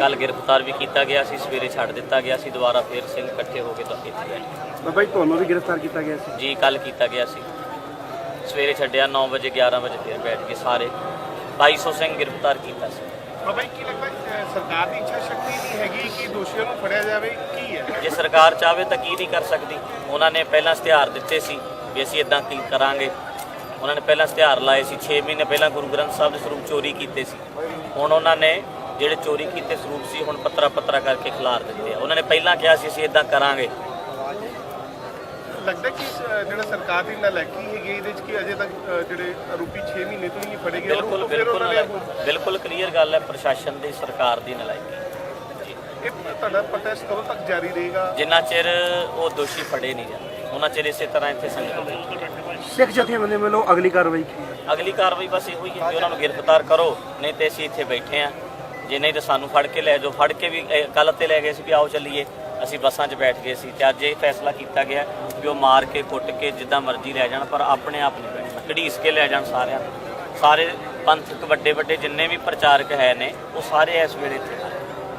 ਕੱਲ ਗ੍ਰਿਫਤਾਰ ਵੀ ਕੀਤਾ ਗਿਆ ਸੀ ਸਵੇਰੇ ਛੱਡ ਦਿੱਤਾ ਗਿਆ ਸੀ ਦੁਬਾਰਾ ਫਿਰ ਸਿੰਘ ਇਕੱਠੇ ਹੋ ਕੇ ਤਾਂ ਇੱਥੇ ਗਏ ਬਾਬਾ ਜੀ ਤੁਹਾਨੂੰ ਵੀ ਗ੍ਰਿਫਤਾਰ ਕੀਤਾ ਗਿਆ ਸੀ? ਜੀ ਕੱਲ ਕੀਤਾ ਗਿਆ ਸੀ। ਸਵੇਰੇ ਛੱਡਿਆ 9 ਵਜੇ 11 ਵਜੇ ਫਿਰ ਬੈਠ ਕੇ ਸਾਰੇ। 2200 ਸਿੰਘ ਗ੍ਰਿਫਤਾਰ ਕੀਤਾ ਸੀ। ਬਾਬਾ ਜੀ ਕੀ ਲੱਗਦਾ ਅਹ ਸਰਕਾਰ ਦੀ ਇੱਛਾ ਸ਼ਕਤੀ ਨਹੀਂ ਹੈਗੀ ਕਿ ਦੋਸ਼ੀਆਂ ਨੂੰ ਫੜਿਆ ਜਾਵੇ? ਕੀ ਹੈ? ਜੇ ਸਰਕਾਰ ਚਾਹਵੇ ਤਾਂ ਕੀ ਨਹੀਂ ਕਰ ਸਕਦੀ? ਉਹਨਾਂ ਨੇ ਪਹਿਲਾਂ ਇਸ਼ਤਿਹਾਰ ਦਿੱਤੇ ਸੀ ਵੀ ਅਸੀਂ ਇਦਾਂ ਕੀ ਕਰਾਂਗੇ। ਉਹਨਾਂ ਨੇ ਪਹਿਲਾਂ ਇਸ਼ਤਿਹਾਰ ਲਾਏ ਸੀ 6 ਮਹੀਨੇ ਪਹਿਲਾਂ ਗੁਰੂ ਗ੍ਰੰਥ ਸਾਹਿਬ ਦੇ ਸਰੂਪ ਚੋਰੀ ਕੀਤੇ ਸੀ। ਹੁਣ ਉਹਨਾਂ ਨੇ ਜਿਹੜੇ ਚੋਰੀ ਕੀਤੇ ਸਰੂਪ ਸੀ ਹੁਣ ਪੱਤਰਾ ਪੱਤਰਾ ਕਰਕੇ ਖਿਲਾਰ ਦਿੱਤੇ ਆ। ਉਹਨਾਂ ਨੇ ਪਹਿਲਾਂ ਕਿਹਾ ਸੀ ਅਸੀਂ ਇਦਾਂ ਕਰਾਂਗੇ। ਲੱਗਦਾ ਕਿ ਜਿਹੜਾ ਸਰਕਾਰ ਦੀ ਨਾਲਾਇਕੀ ਹੈਗੀ ਇਹਦੇ ਵਿੱਚ ਕਿ ਅਜੇ ਤੱਕ ਜਿਹੜੇ ਆਰੋਪੀ 6 ਮਹੀਨੇ ਤੋਂ ਨਹੀਂ ਫੜੇ ਗਏ ਬਿਲਕੁਲ ਬਿਲਕੁਲ ਬਿਲਕੁਲ ਕਲੀਅਰ ਗੱਲ ਹੈ ਪ੍ਰਸ਼ਾਸਨ ਦੀ ਸਰਕਾਰ ਦੀ ਨਲਾਇਕੀ ਜੀ ਇਹ ਤੁਹਾਡਾ ਪ੍ਰੋਟੈਸਟ ਕਦੋਂ ਤੱਕ ਜਾਰੀ ਰਹੇਗਾ? ਜਿੰਨਾ ਚਿਰ ਉਹ ਦੋਸ਼ੀ ਫੜੇ ਨਹੀਂ ਜਾਂਦੇ ਉਹਨਾਂ ਚਿਰ ਇਸੇ ਤਰ੍ਹਾਂ ਇੱਥੇ ਸੰਗਤ ਬੈਠੀ ਸਿੱਖ ਜਥੇਬੰਦੀ ਵੱਲੋਂ ਅਗਲੀ ਕਾਰਵਾਈ ਕੀ ਹੈ ਅਗਲੀ ਕਾਰਵਾਈ ਬਸ ਇਹੋ ਹੀ ਹੈ ਕਿ ਉਹਨਾਂ ਨੂੰ ਗ੍ਰਿਫਤਾਰ ਕਰੋ ਨਹੀਂ ਤੇ ਅਸੀਂ ਇੱਥੇ ਬੈਠੇ ਆ ਜੇ ਨਹੀਂ ਤਾਂ ਸਾਨੂੰ ਫੜ ਕੇ ਲੈ ਜਾਓ। ਫੜ ਕੇ ਵੀ ਕੱਲ ਤੇ ਲੈ ਗਏ ਸੀ ਵੀ ਆਓ ਚੱਲੀਏ। ਅਸੀਂ ਬੱਸਾਂ 'ਚ ਬੈਠ ਗਏ ਸੀ ਤੇ ਅੱਜ ਇਹ ਫੈਸਲਾ ਕੀਤਾ ਗਿਆ ਵੀ ਉਹ ਮਾਰ ਕੇ, ਕੁੱਟ ਕੇ ਜਿੱਦਾਂ ਮਰਜ਼ੀ ਲੈ ਜਾਣ, ਪਰ ਆਪਣੇ ਆਪ ਨਹੀਂ ਬੈਠਣਾ। ਘੜੀਸ ਕੇ ਲੈ ਜਾਣ ਸਾਰਿਆਂ ਨੂੰ। ਸਾਰੇ ਪੰਥਕ ਵੱਡੇ ਵੱਡੇ ਜਿੰਨੇ ਵੀ ਪ੍ਰਚਾਰਕ ਹੈ ਨੇ, ਉਹ ਸਾਰੇ ਇਸ ਵੇਲੇ ਇੱਥੇ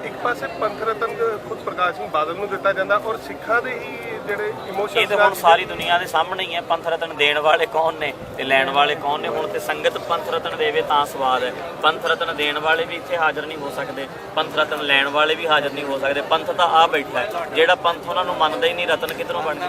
ਇੱਕ ਪਾਸੇ ਪੰਥ ਰਤਨ ਖੁਦ ਪ੍ਰਕਾਸ਼ ਸਿੰਘ ਬਾਦਲ ਨੂੰ ਦਿੱਤਾ ਜਾਂਦਾ ਔਰ ਸਿੱਖਾਂ ਦੇ ਹੀ ਜਿਹੜੇ ਇਮੋਸ਼ਨਸ ਇਹ ਤਾਂ ਹੁਣ ਸਾਰੀ ਦੁਨੀਆ ਦੇ ਸਾਹਮਣੇ ਹੀ ਹੈ ਪੰਥ ਰਤਨ ਦੇਣ ਵਾਲੇ ਕੌਣ ਨੇ ਤੇ ਲੈਣ ਵਾਲੇ ਕੌਣ ਨੇ ਹੁਣ ਤੇ ਸੰਗਤ ਪੰਥ ਰਤਨ ਦੇਵੇ ਤਾਂ ਸਵਾਦ ਹੈ ਪੰਥ ਰਤਨ ਦੇਣ ਵਾਲੇ ਵੀ ਇੱਥੇ ਹਾਜ਼ਰ ਨਹੀਂ ਹੋ ਸਕਦੇ ਪੰਥ ਰਤਨ ਲੈਣ ਵਾਲੇ ਵੀ ਹਾਜ਼ਰ ਨਹੀਂ ਹੋ ਸਕਦੇ ਪੰਥ ਤਾਂ ਆ ਬੈਠਾ ਹੈ ਜਿਹੜਾ ਪੰਥ ਉਹਨਾਂ ਨੂੰ ਮੰਨਦਾ ਹੀ ਨਹੀਂ ਰਤਨ ਕਿਧਰੋਂ ਬਣਨਾ